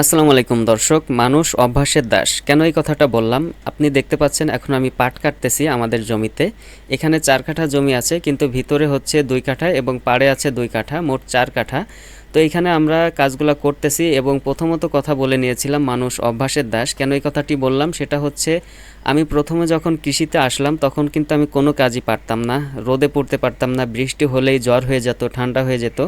আসসালামু আলাইকুম দর্শক, মানুষ অভ্যাসের দাস। কেন এই কথাটা বললাম? আপনি দেখতে পাচ্ছেন, এখন আমি পাট কাটতেছি আমাদের জমিতে। এখানে চার কাঠা জমি আছে, কিন্তু ভিতরে হচ্ছে দুই কাঠা এবং পাড়ে আছে দুই কাঠা, মোট চার কাঠা। তো এখানে আমরা কাজগুলো করতেছি এবং প্রথমত কথা বলে নিয়েছিলাম মানুষ অভ্যাসের দাস। কেন এই কথাটি বললাম? সেটা হচ্ছে, আমি প্রথমে যখন কৃষিতে আসলাম, তখন কিন্তু আমি কোনো কাজই পারতাম না। রোদে পড়তে পারতাম না, বৃষ্টি হলেই জ্বর হয়ে যেত, ঠান্ডা হয়ে যেত।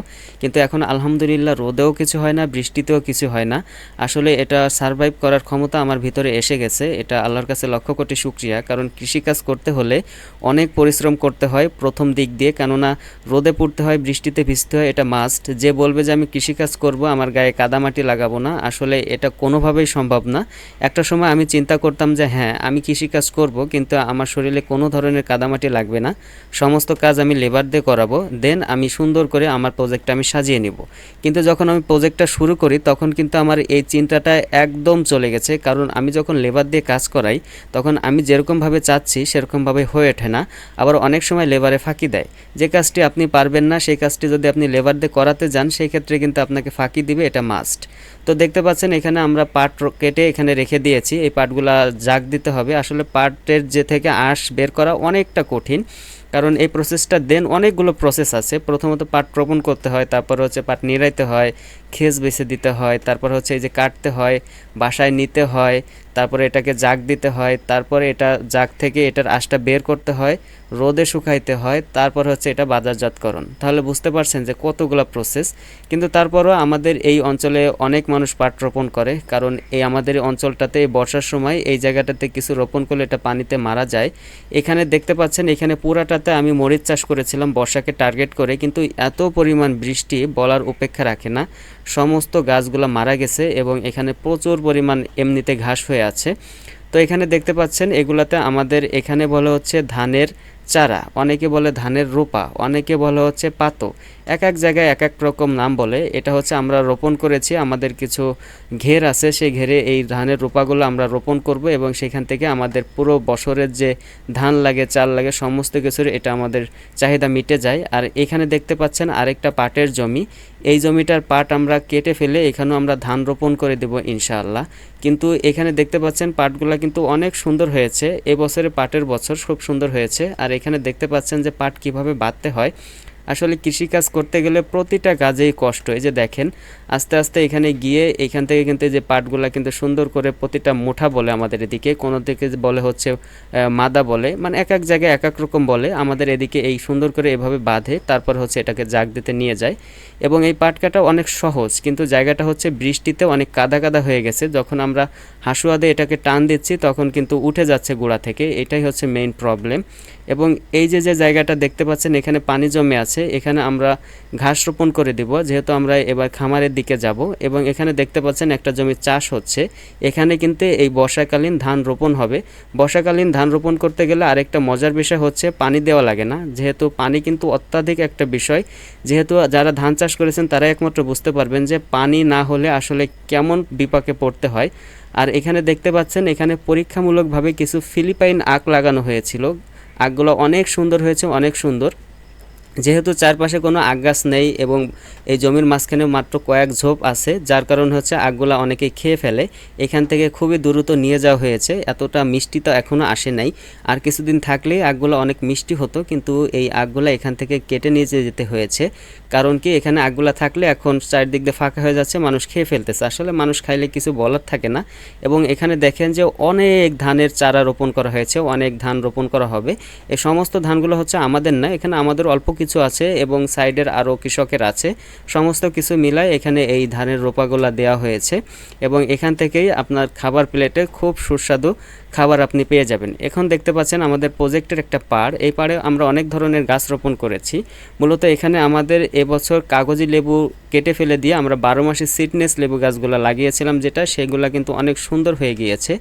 কিন্তু এখন আলহামদুলিল্লাহ রোদেও কিছু হয় না, বৃষ্টিতেও কিছু হয় না। আসলে এটা সারভাইভ করার ক্ষমতা আমার ভিতরে এসে গেছে। এটা আল্লাহর কাছে লক্ষ কোটি শুক্রিয়া। কারণ কৃষিকাজ করতে হলে অনেক পরিশ্রম করতে হয় প্রথম দিক দিয়ে। কেননা রোদে পড়তে হয়, বৃষ্টিতে ভিজতে হয়, এটা মাস্ট যে বলবে যে আমি কৃষিকাজ করব, আমার গায়ে কাদামাটি লাগাবো না, আসলে এটা কোনোভাবেই সম্ভব না। একটা সময় আমি চিন্তা করতাম যে হ্যাঁ আমি কৃষিকাজ করব, কিন্তু আমার শরীরে কোনো ধরনের কাদামাটি লাগবে না। সমস্ত কাজ আমি লেবার দিয়ে করাবো, দেন আমি সুন্দর করে আমার প্রজেক্টটা আমি সাজিয়ে নিব। কিন্তু যখন আমি প্রজেক্টটা শুরু করি, তখন কিন্তু আমার এই চিন্তাটা একদম চলে গেছে, কারণ আমি যখন লেবার দিয়ে কাজ করাই, তখন আমি যেরকমভাবে চাচ্ছি, সেরকমভাবে হয়ে ওঠে না। আবার অনেক সময় লেবারে ফাঁকি দেয়। যে কাজটি আপনি পারবেন না, সেই কাজটি যদি আপনি লেবার দিয়ে করাতে যান, সেই ক্ষেত্রে কিন্তু আপনাকে ফাঁকি দিবে, এটা মাস্ট তো দেখতে পাচ্ছেন এখানে আমরা পাট কেটে এখানে রেখে দিয়েছি, এই পাটগুলা জাগ দিতে হবে। আসলে পাটের যে থেকে আঁশ বের করা অনেকটা কঠিন, কারণ এই প্রসেসটা দেন অনেকগুলো প্রসেস আছে। প্রথমত পাট রোপণ করতে হয়, তারপর হচ্ছে পাট নিড়াইতে হয়, খেস বেছে দিতে হয়, তারপর হচ্ছে এই যে কাটতে হয়, বাসায় নিতে হয়, তারপরে এটাকে জাগ দিতে হয়, তারপরে এটা জাগ থেকে এটার আঁশটা বের করতে হয়। রোদে শুকাইতে হয়, তারপর হচ্ছে এটা বাজারজাতকরণ। তাহলে বুঝতে পারছেন যে কতগুলো প্রসেস কিন্তু তারপরও আমাদের এই অঞ্চলে অনেক মানুষ পাট রোপণ করে, কারণ এই আমাদের অঞ্চলটাতে বর্ষার সময় এই জায়গাটাতে কিছু রোপণ করলে এটা পানিতে মারা যায়। এখানে দেখতে পাচ্ছেন, এখানে পুরাটাতে আমি মরিচ চাষ করেছিলাম, বর্ষাকে টার্গেট করে, কিন্তু এত পরিমাণ বৃষ্টি বলার উপেক্ষা রাখে না। সমস্ত গাছগুলো মারা গেছে এবং এখানে প্রচুর পরিমাণ এমনিতে ঘাস হয়ে আছে। তো এখানে দেখতে পাচ্ছেন, এগুলাতে আমাদের এখানে বলা হচ্ছে ধানের চারা অনেকে বলে ধানের রোপা অনেকে বলে হচ্ছে পাতো। এক এক জায়গায় এক এক রকম নাম বলে। এটা হচ্ছে আমরা রোপণ করেছি, আমাদের কিছু ঘের আছে, সেই ঘেরে এই ধানের রোপাগুলো আমরা রোপণ করব এবং সেখান থেকে আমাদের পুরো বছরের যে ধান লাগে, চাল লাগে, সমস্ত কিছুর এটা আমাদের চাহিদা মিটে যায়। আর এখানে দেখতে পাচ্ছেন আরেকটা পাটের জমি। এই জমিটার পাট আমরা কেটে ফেলে এখানেও আমরা ধান রোপণ করে দেব ইনশাআল্লাহ। কিন্তু এখানে দেখতে পাচ্ছেন পাটগুলো কিন্তু অনেক সুন্দর হয়েছে। এবছরে পাটের বছর খুব সুন্দর হয়েছে। আর এখানে দেখতে পাচ্ছেন যে পাট কীভাবে বাঁধতে হয়। আসলে কৃষিকাজ করতে গেলে প্রতিটা কাজেই কষ্ট। এই যে দেখেন, আস্তে আস্তে এখানে গিয়ে এখান থেকে কিন্তু যে পাটগুলা কিন্তু সুন্দর করে প্রতিটা মুঠা বলে আমাদের এদিকে, কোনো দিকে বলে হচ্ছে মাদা বলে মানে এক এক জায়গায় এক এক রকম বলে, আমাদের এদিকে এই সুন্দর করে এভাবে বাঁধে, তারপর হচ্ছে এটাকে জাগ দিতে নিয়ে যায়। এবং এই পাট কাটা অনেক সহজ, কিন্তু জায়গাটা হচ্ছে বৃষ্টিতে অনেক কাদা কাদা হয়ে গেছে, যখন আমরা হাসুয়া দিয়ে এটাকে টান দিচ্ছি, তখন কিন্তু উঠে যাচ্ছে গোড়া থেকে, এটাই হচ্ছে মেইন প্রবলেম এবং এই যে যে জায়গাটা দেখতে পাচ্ছেন, এখানে পানি জমে আছে। এখানে আমরা ঘাস রোপণ করে দিব, যেহেতু আমরা এবার খামারের দিকে যাব এবং এখানে দেখতে পাচ্ছেন একটা জমি চাষ হচ্ছে। এখানে কিন্তু এই বর্ষাকালীন ধান রোপণ হবে। বর্ষাকালীন ধান রোপণ করতে গেলে আরেকটা মজার বিষয় হচ্ছে পানি দেওয়া লাগে না। যেহেতু পানি কিন্তু অত্যাধিক একটা বিষয়, যেহেতু যারা ধান চাষ করেছেন তারা একমাত্র বুঝতে পারবেন যে পানি না হলে আসলে কেমন বিপাকে পড়তে হয়। আর এখানে দেখতে পাচ্ছেন, এখানে পরীক্ষামূলকভাবে কিছু ফিলিপাইন আখ লাগানো হয়েছিল। আখগুলো অনেক সুন্দর হয়েছে, অনেক সুন্দর। যেহেতু চারপাশে কোনো আগ গাছ নেই এবং এই জমির মাঝখানে মাত্র কয়েক ঝোপ আছে, যার কারণ হচ্ছে আগগুলো অনেকে খেয়ে ফেলে। এখান থেকে খুবই দ্রুত নিয়ে যাওয়া হয়েছে, এতটা মিষ্টি তো এখনও আসে নাই। আর কিছুদিন থাকলেই আগগুলো অনেক মিষ্টি হতো, কিন্তু এই আগগুলো এখান থেকে কেটে নিয়ে যেতে হয়েছে। কারণ কি, এখানে আখগুলা থাকলে এখন চারদিক দিয়ে ফাঁকা হয়ে যাচ্ছে, মানুষ খেয়ে ফেলতেছে। আসলে মানুষ খাইলে কিছু বলার থাকে না। এবং এখানে দেখেন যে অনেক ধানের চারা রোপণ করা হয়েছে, অনেক ধান রোপণ করা হবে। এই সমস্ত ধানগুলো হচ্ছে আমাদের না, এখানে আমাদের অল্প কিছু আছে এবং সাইডের আরও কৃষকের আছে। সমস্ত কিছু মিলায় এখানে এই ধানের রোপাগুলা দেওয়া হয়েছে। এবং এখান থেকেই আপনার খাবার প্লেটে খুব সুস্বাদু খাবার আপনি পেয়ে যাবেন। এখন দেখতে পাচ্ছেন আমাদের প্রজেক্টের একটা পাড়। এই পাড়ে আমরা অনেক ধরনের গাছ রোপণ করেছি। মূলত এখানে আমাদের এবছর কাগজি লেবু কেটে ফেলে দিয়ে আমরা বারো মাসে সিটনেস লেবু গাছগুলো লাগিয়েছিলাম যেটা, সেগুলো কিন্তু অনেক সুন্দর হয়ে গিয়েছে।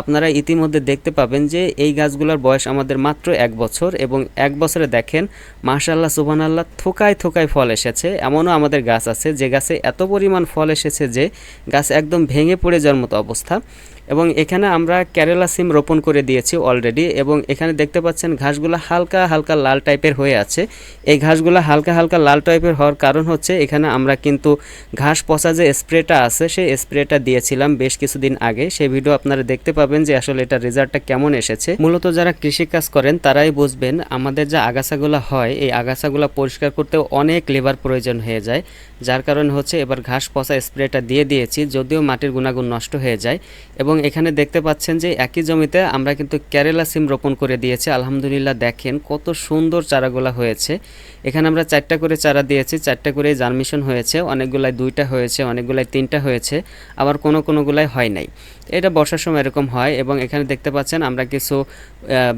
আপনারা ইতিমধ্যে দেখতে পাবেন যে এই গাছগুলোর বয়স আমাদের মাত্র এক বছর এবং এক বছরে দেখেন মাশাল্লাহ সুবহানাল্লাহ, থোকায় থোকায় ফল এসেছে। এমনও আমাদের গাছ আছে, যে গাছে এত পরিমাণ ফল এসেছে যে গাছ একদম ভেঙে পড়ে যাওয়ার মতো অবস্থা। এবং এখানে আমরা কেরালা সিম রোপণ করে দিয়েছি অলরেডি এবং এখানে দেখতে পাচ্ছেন ঘাসগুলো হালকা হালকা লাল টাইপের হয়ে আছে। এই ঘাসগুলো হালকা হালকা লাল টাইপের হওয়ার কারণ হচ্ছে এখানে আমরা কিন্তু ঘাস পচা যে স্প্রেটা আছে, সেই স্প্রেটা দিয়েছিলাম বেশ কিছুদিন আগে। সেই ভিডিও আপনারা দেখতে পাবেন যে আসলে এটা রেজাল্টটা কেমন এসেছে। মূলত যারা কৃষিকাজ করেন, তারাই বুঝবেন আমাদের যে আগাছাগুলো হয়, এই আগাছাগুলো পরিষ্কার করতেও অনেক লেবার প্রয়োজন হয়ে যায়। যার কারণে হচ্ছে এবার ঘাস পচা স্প্রেটা দিয়ে দিয়েছি, যদিও মাটির গুণাগুণ নষ্ট হয়ে যায়। এবং এখানে দেখতে পাচ্ছেন যে একই জমিতে আমরা কিন্তু কেরালা সিম রোপণ করে দিয়েছি। আলহামদুলিল্লাহ দেখেন কত সুন্দর চারাগুলা হয়েছে। এখানে আমরা চারটা করে চারা দিয়েছি, চারটা করে জার্মিশন হয়েছে। অনেকগুলাই দুইটা হয়েছে, অনেকগুলাই তিনটা হয়েছে, আবার কোনো কোনোগুলাই হয় নাই। এটা বর্ষার সময় এরকম হয় এবং এখানে দেখতে পাচ্ছেন আমরা কিছু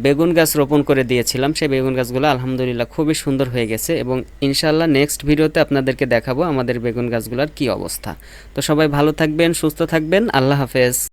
বেগুন গাছ রোপণ করে দিয়েছিলাম। সেই বেগুন গাছগুলো আলহামদুলিল্লাহ খুবই সুন্দর হয়ে গেছে এবং ইনশাল্লাহ নেক্সট ভিডিওতে আপনাদেরকে দেখাবো আমাদের বেগুন গাছগুলোর কি অবস্থা। তো সবাই ভালো থাকবেন, সুস্থ থাকবেন। আল্লাহ হাফেজ।